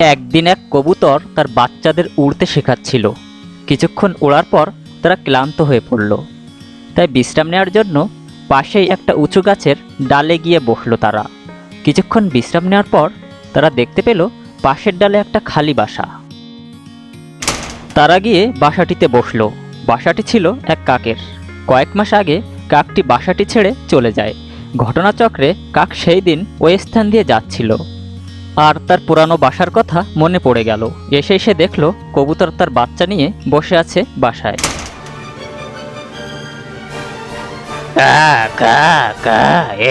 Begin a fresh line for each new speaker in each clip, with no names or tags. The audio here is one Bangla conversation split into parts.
একদিন এক কবুতর তার বাচ্চাদের উড়তে শেখাচ্ছিল। কিছুক্ষণ ওড়ার পর তারা ক্লান্ত হয়ে পড়ল। তাই বিশ্রাম নেওয়ার জন্য পাশেই একটা উঁচু গাছের ডালে গিয়ে বসল তারা। কিছুক্ষণ বিশ্রাম নেওয়ার পর তারা দেখতে পেল পাশের ডালে একটা খালি বাসা। তারা গিয়ে বাসাটিতে বসল। বাসাটি ছিল এক কাকের। কয়েক মাস আগে কাকটি বাসাটি ছেড়ে চলে যায়। ঘটনাচক্রে কাক সেই দিন ওই স্থান দিয়ে যাচ্ছিল। আর তার পুরানো বাসার কথা মনে পড়ে গেল। এসে এসে দেখল কবুতর তার বাচ্চা নিয়ে বসে আছে বাসায়।
কা কা কা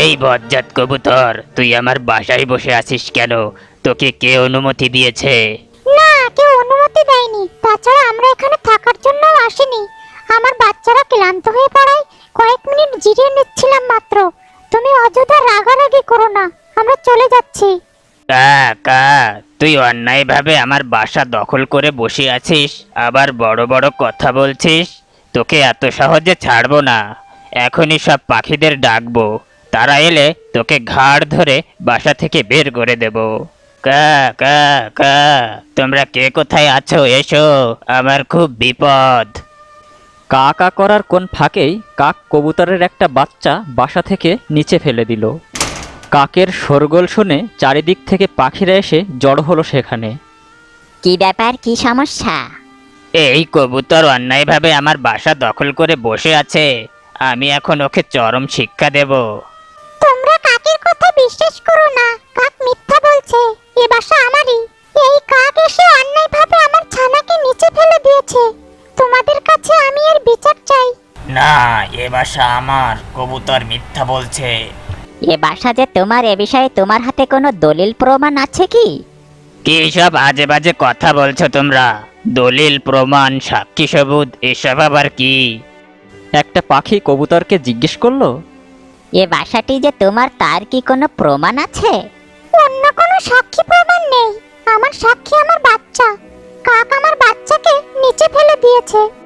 এই বজ্জাত কবুতর তুই আমার বাসায় বসে আছিস কেন? তোকে কে অনুমতি দিয়েছে?
না কেউ অনুমতি দেয়নি। তাছাড়া আমরা এখানে থাকার জন্য আসিনি। আমার বাচ্চারা ক্লান্ত হয়ে পড়ায় কয়েক মিনিট জিরিয়ে নিচ্ছিলাম মাত্র। তুমি অযথা রাগারাগি করো না। আমরা চলে যাচ্ছি।
কা কা তুই অন্যায়ভাবে আমার বাসা দখল করে বসে আছিস, আবার বড় বড় কথা বলছিস? তোকে এত সহজে ছাড়বো না। এখনই সব পাখিদের ডাকবো। তারা এলে তোকে ঘাড় ধরে বাসা থেকে বের করে দেব। কা কা কা তোমরা কে কোথায় আছো? এসো, আমার খুব বিপদ।
কা কা করার কোন ফাঁকেই কাক কবুতরের একটা বাচ্চা বাসা থেকে নিচে ফেলে দিল। কাকের শোরগোল শুনে চারিদিক থেকে পাখিরা এসে জড়ো হলো সেখানে।
কি ব্যাপার? কি সমস্যা?
এই কবুতর অন্যায়ভাবে আমার বাসা দখল করে বসে আছে। আমি এখন ওকে চরম শিক্ষা দেব।
তোমরা কাকের কথা বিশ্বাস করো না। কাক মিথ্যা বলছে। এ বাসা আমারই। এই কাক এসে অন্যায়ভাবে আমার ছানাকে নিচে ফেলে দিয়েছে। তোমাদের কাছে আমি এর বিচার চাই।
না এ বাসা আমার। কবুতর মিথ্যা বলছে।
এ বাসা যে তোমার এ বিষয়ে তোমার হাতে কোনো দলিল প্রমাণ আছে কি?
কি সব আজে বাজে কথা বলছো তোমরা? দলিল প্রমাণ সাক্ষী সবুত এসব আবার কি?
একটা পাখি কবুতরকে জিজ্ঞেস করল
এ বাসাটি যে তোমার তার কি কোনো প্রমাণ আছে? অন্য কোনো সাক্ষী প্রমাণ নেই। আমার সাক্ষী আমার বাচ্চা। কাক আমার বাচ্চাকে নিচে ফেলে দিয়েছে।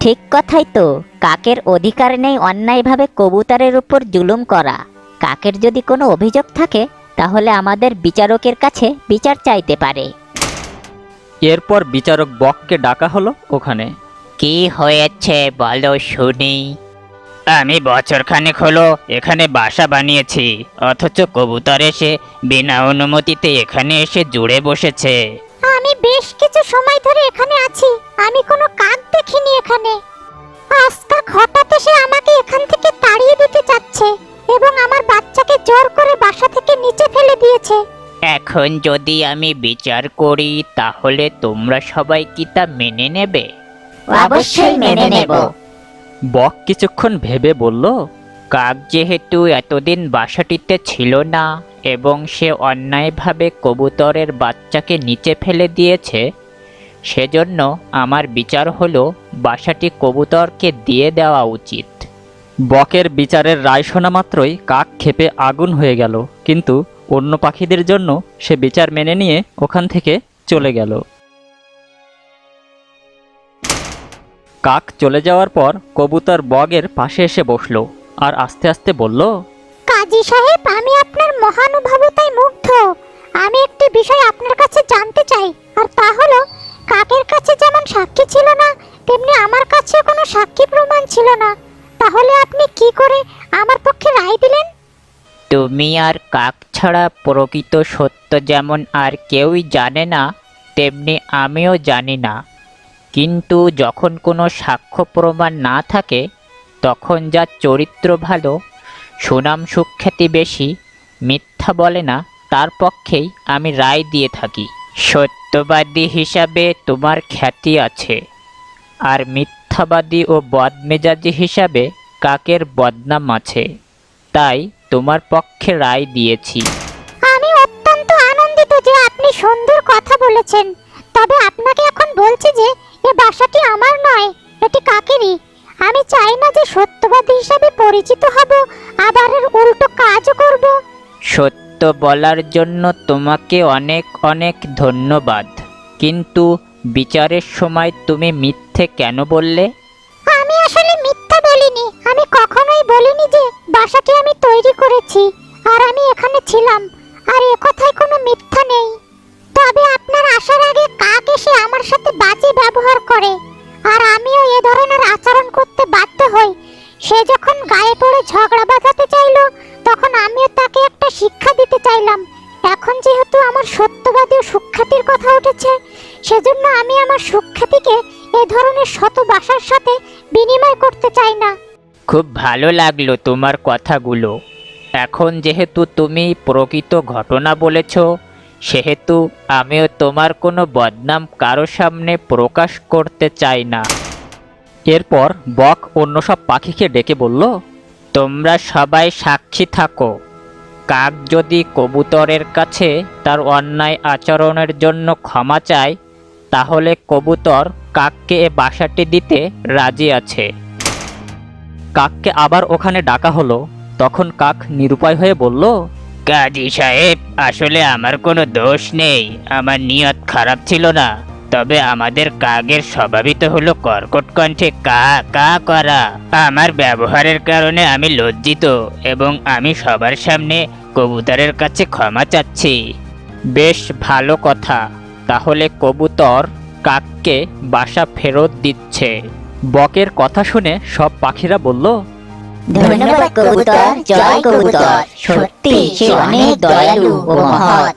ঠিক কথাই তো। কাকের অধিকার নেই অন্যায়ভাবে কবুতরের উপর জুলুম করা। কাকের যদি কোনো অভিযোগ থাকে তাহলে আমাদের বিচারকের কাছে বিচার চাইতে পারে।
এরপর বিচারক বককে ডাকা হলো ওখানে।
কি হয়েছে বলো শুনি। আমি বছর খানেক হলো এখানে বাসা বানিয়েছি অথচ কবুতর এসে বিনা অনুমতিতে এখানে এসে জুড়ে বসেছে।
আমি বেশ কিছু সময় ধরে এখানে আছি। আমি কোনো কাক দেখিনি এখানে। আজকাল হঠাৎ এসে আমাকে এখান থেকে তাড়িয়ে দিতে চাচ্ছে এবং আমার বাচ্চাকে জোর করে বাসা থেকে নিচে ফেলে দিয়েছে।
এখন যদি আমি বিচার করি তাহলে তোমরা সবাই কি তা মেনে নেবে?
অবশ্যই মেনে নেব।
বক কিছুক্ষণ ভেবে বলল
কাক যেহেতু এতদিন বাসাটিতে ছিল না এবং সে অন্যায়ভাবে কবুতরের বাচ্চাকে নিচে ফেলে দিয়েছে, সেজন্য আমার বিচার হলো বাসাটি কবুতরকে দিয়ে দেওয়া উচিত।
বকের বিচারের রায় শোনা মাত্রই কাক ক্ষেপে আগুন হয়ে গেল, কিন্তু অন্য পাখিদের জন্য সে বিচার মেনে নিয়ে ওখান থেকে চলে গেল। কাক চলে যাওয়ার পর কবুতর বগের পাশে এসে বসল আর আস্তে আস্তে বলল
কাজী সাহেব, আমি আপনার মহানুভবতায় মুগ্ধ। আমি একটি বিষয় আপনার কাছে জানতে চাই, আর তা হলো, কাকের কাছে যেমন সাক্ষী ছিল না, তেমনি আমার কাছে কোনো সাক্ষী প্রমাণ ছিল না। তাহলে আপনি কি করে আমার পক্ষে রায় দিলেন?
তুমি আর কাক ছাড়া প্রকৃত সত্য যেমন আর কেউই জানে না, তেমনি আমিও জানি না। কিন্তু যখন কোনো সাক্ষ্য প্রমাণ না থাকে, তখন যা চরিত্র ভালো সুনাম সুখ্যাতি বেশি, মিথ্যা বলে না, তার পক্ষেই আমি রায় দিয়ে থাকি। সত্যবাদী হিসাবে তোমার খ্যাতি আছে। আর মিথ্যাবাদী ও বদমেজাজি হিসাবে কাকের বদনাম আছে। তাই তোমার পক্ষে রায় দিয়েছি।
আমি অত্যন্ত আনন্দিত যে আপনি সুন্দর কথা বলেছেন। তবে আপনাকে এখন বলছি যে, এ বাসাটি আমার নয়, এটি কাকেরই। আমি চাই না যে সত্যবাদী হিসাবে পরিচিত হব আবার এর উল্টো কাজও করব।
সত্য বলার জন্য তোমাকে অনেক অনেক ধন্যবাদ। কিন্তু বিচারের সময় তুমি মিথ্যে কেন বললে?
আমি আসলে মিথ্যা বলিনি। আমি কখনোই বলিনি যে বাসাটি আমি তৈরি করেছি আর আমি এখানে ছিলাম। সুখ্যাতিকে এ ধরনের শত বাসার সাথে বিনিময় করতে চাই না।
খুব ভালো লাগল তোমার কথাগুলো। এখন যেহেতু তুমি প্রকৃত ঘটনা বলেছ, সেহেতু আমিও তোমার কোনো বদনাম কারও সামনে প্রকাশ করতে চাই না।
এরপর বক অন্য সব পাখিকে ডেকে বলল,
তোমরা সবাই সাক্ষী থাকো। কাক যদি কবুতরের কাছে তার অন্যায় আচরণের জন্য ক্ষমা চায় তাহলে কবুতর কাককে এ বাসাটি দিতে রাজি আছে।
কাককে আবার ওখানে ডাকা হলো। তখন কাক নিরুপায় হয়ে বলল,
কাজী সাহেব, আসলে আমার কোনো দোষ নেই। আমার নিয়ত খারাপ ছিল না। তবে আমাদের কাকের স্বভাবই তো হলো কর্কট কণ্ঠে কা কা করা। আমার ব্যবহারের কারণে আমি লজ্জিত এবং আমি সবার সামনে কবুতরের কাছে ক্ষমা চাচ্ছি। বেশ ভালো কথা। তাহলে কবুতর কাককে বাসা ফেরত দিচ্ছে।
বকের কথা শুনে সব পাখিরা বলল,
ধন্যবাদ কবুতর, জয় কবুতর। সত্যি সে অনেক দয়ালু ও মহৎ।